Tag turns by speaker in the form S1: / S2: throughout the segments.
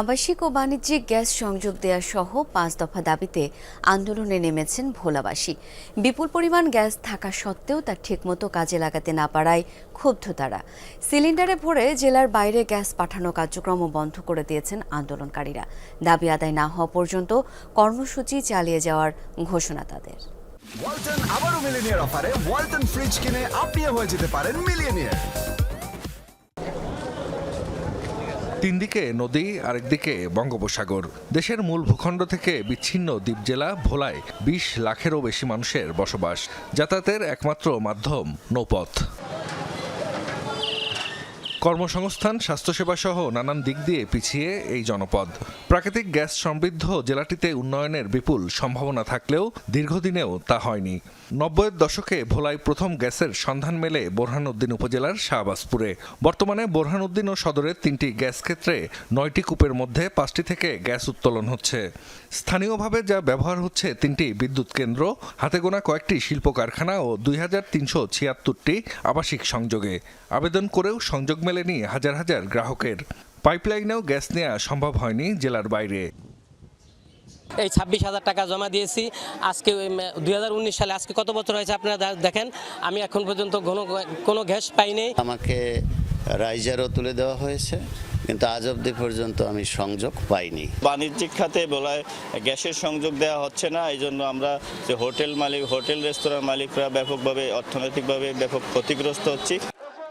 S1: আবাসিক ও বাণিজ্যিক গ্যাস সংযোগ দেওয়া সহ পাঁচ দফা দাবিতে আন্দোলনে নেমেছেন ভোলাবাসী। বিপুল পরিমাণ গ্যাস থাকা সত্ত্বেও তা ঠিকমতো কাজে লাগাতে না পারায় ক্ষুব্ধ তারা। সিলিন্ডারে ভরে জেলার বাইরে গ্যাস পাঠানো কার্যক্রমও বন্ধ করে দিয়েছেন আন্দোলনকারীরা। দাবি আদায় না হওয়া পর্যন্ত কর্মসূচি চালিয়ে যাওয়ার ঘোষণা তাদের।
S2: ওয়ালটন আবারও মিলিনিয়ার অফারে ওয়ালটন ফ্রিজ কিনে আপনিও হয়ে যেতে পারেন মিলিয়নিয়ার।
S3: তিন দিকে নদী, আরেকদিকে বঙ্গোপসাগর। দেশের মূল ভূখণ্ড থেকে বিচ্ছিন্ন দ্বীপ জেলা ভোলায় বিশ লাখেরও বেশি মানুষের বসবাস। যাতায়াতের একমাত্র মাধ্যম নৌপথ। কর্মসংস্থান, স্বাস্থ্যসেবা সহ নানান দিক দিয়ে পিছিয়ে এই জনপদ। প্রাকৃতিক গ্যাস সমৃদ্ধ জেলাটিতে উন্নয়নের বিপুল সম্ভাবনা থাকলেও দীর্ঘদিনেও তা হয়নি। নব্বইয়ের দশকে ভোলাই প্রথম গ্যাসের সন্ধান মেলে বোরহানউদ্দিন উপজেলার শাহবাজপুরে। বর্তমানে বোরহানউদ্দিন ও সদরের তিনটি গ্যাস ক্ষেত্রে নয়টি কূপের মধ্যে পাঁচটি থেকে গ্যাস উত্তোলন হচ্ছে। স্থানীয়ভাবে যা ব্যবহার হচ্ছে তিনটি বিদ্যুৎ কেন্দ্র, হাতে গোনা কয়েকটি শিল্প কারখানা ও দুই হাজার তিনশো ছিয়াত্তরটি আবাসিক সংযোগে। আবেদন করেও সংযোগ মেলেনি হাজার হাজার গ্রাহকের। পাইপলাইনেও গ্যাস নেওয়া সম্ভব হয়নি জেলার বাইরে।
S4: এই ছাব্বিশ হাজার টাকা জমা দিয়েছি। আজকে দুই সালে আজকে কত বছর হয়েছে আপনারা দেখেন। আমি এখন পর্যন্ত কোনো কোনো গ্যাস পাইনি।
S5: আমাকে রাইজারও তুলে দেওয়া হয়েছে কিন্তু আজ অবধি পর্যন্ত আমি সংযোগ পাইনি।
S6: বাণিজ্যিক খাতে বলায় গ্যাসের সংযোগ দেওয়া হচ্ছে না এই জন্য আমরা যে হোটেল মালিক হোটেল রেস্তোরাঁর মালিকরা ব্যাপকভাবে অর্থনৈতিকভাবে ব্যাপক ক্ষতিগ্রস্ত হচ্ছি।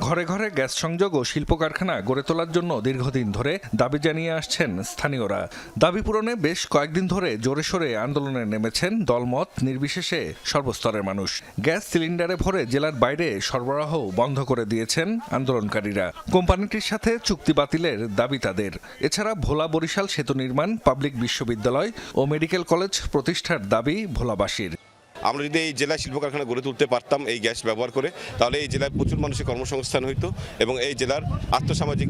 S3: ঘরে ঘরে গ্যাস সংযোগ ও শিল্প কারখানা গড়ে তোলার জন্য দীর্ঘদিন ধরে দাবি জানিয়ে আসছেন স্থানীয়রা। দাবি পূরণে বেশ কয়েকদিন ধরে জোরে সোরে আন্দোলনে নেমেছেন দলমত, নির্বিশেষে সর্বস্তরের মানুষ। গ্যাস সিলিন্ডারে ভরে জেলার বাইরে সরবরাহ বন্ধ করে দিয়েছেন আন্দোলনকারীরা। কোম্পানিটির সাথে চুক্তি বাতিলের দাবি তাদের। এছাড়া ভোলা বরিশাল সেতু নির্মাণ, পাবলিক বিশ্ববিদ্যালয় ও মেডিকেল কলেজ প্রতিষ্ঠার দাবি ভোলাবাসীর।
S7: আমরা যদি এই জেলায় শিল্প কারখানা গড়ে তুলতে পারতাম এই গ্যাস ব্যবহার করে তাহলে এই জেলায় প্রচুর মানুষের কর্মসংস্থান হইতো এবং এই জেলার আর্থসামাজিক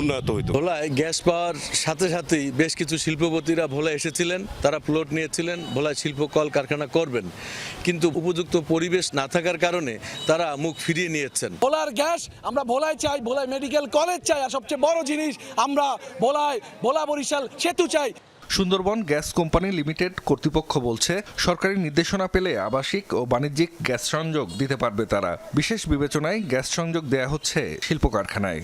S7: উন্নত হইতো।
S8: ভোলায় গ্যাস পাওয়ার সাথে সাথেই বেশ কিছু শিল্পপতিরা ভোলা এসেছিলেন তারা প্লট নিয়েছিলেন ভোলায় শিল্প কল কারখানা করবেন। কিন্তু উপযুক্ত পরিবেশ না থাকার কারণে তারা মুখ ফিরিয়ে নিয়েছেন।
S9: ভোলার গ্যাস আমরা ভোলায় চাই ভোলায় মেডিকেল কলেজ চাই আর সবচেয়ে বড় জিনিস আমরা ভোলায় ভোলা বরিশাল সেতু চাই।
S3: সুন্দরবন গ্যাস কোম্পানি লিমিটেড কর্তৃপক্ষ বলছে সরকারি নির্দেশনা পেলে আবাসিক ও বাণিজ্যিক গ্যাস সংযোগ দিতে পারবে তারা। বিশেষ বিবেচনায় গ্যাস সংযোগ দেয়া হচ্ছে শিল্প কারখানায়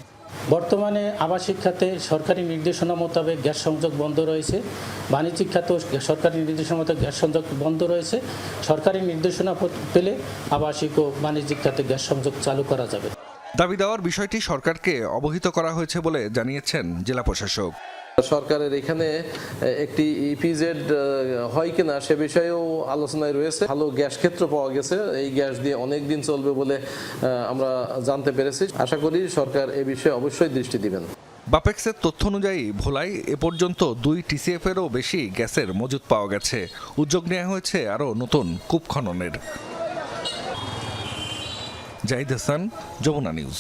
S10: বর্তমানে আবাসিক খাতে সরকারি নির্দেশনা মোতাবেক গ্যাস সংযোগ বন্ধ রয়েছে। বাণিজ্যিক খাতেও সরকারি নির্দেশনা মোতাবেক গ্যাস সংযোগ বন্ধ রয়েছে। সরকারি নির্দেশনা পেলে আবাসিক ও বাণিজ্যিক খাতে গ্যাস সংযোগ চালু করা যাবে।
S3: দাবি দেওয়ার বিষয়টি সরকারকে অবহিত করা হয়েছে বলে জানিয়েছেন জেলা প্রশাসক।
S11: সরকারের এখানে একটি ইপিজেড হয় কিনা সে বিষয়েও আলোচনায় রয়েছে। ভালো গ্যাস ক্ষেত্র পাওয়া গেছে। এই গ্যাস দিয়ে অনেক দিন চলবে বলে আমরা জানতে পেরেছি। আশা করি সরকার এ বিষয়ে অবশ্যই দৃষ্টি দিবেন।
S3: বাপেক্সের তথ্য অনুযায়ী ভোলায় এ পর্যন্ত দুই টিসিএফ এরও বেশি গ্যাসের মজুত পাওয়া গেছে। উদ্যোগ নেওয়া হয়েছে আরও নতুন কূপ খননের জাহিদ হাসান, যমুনা নিউজ।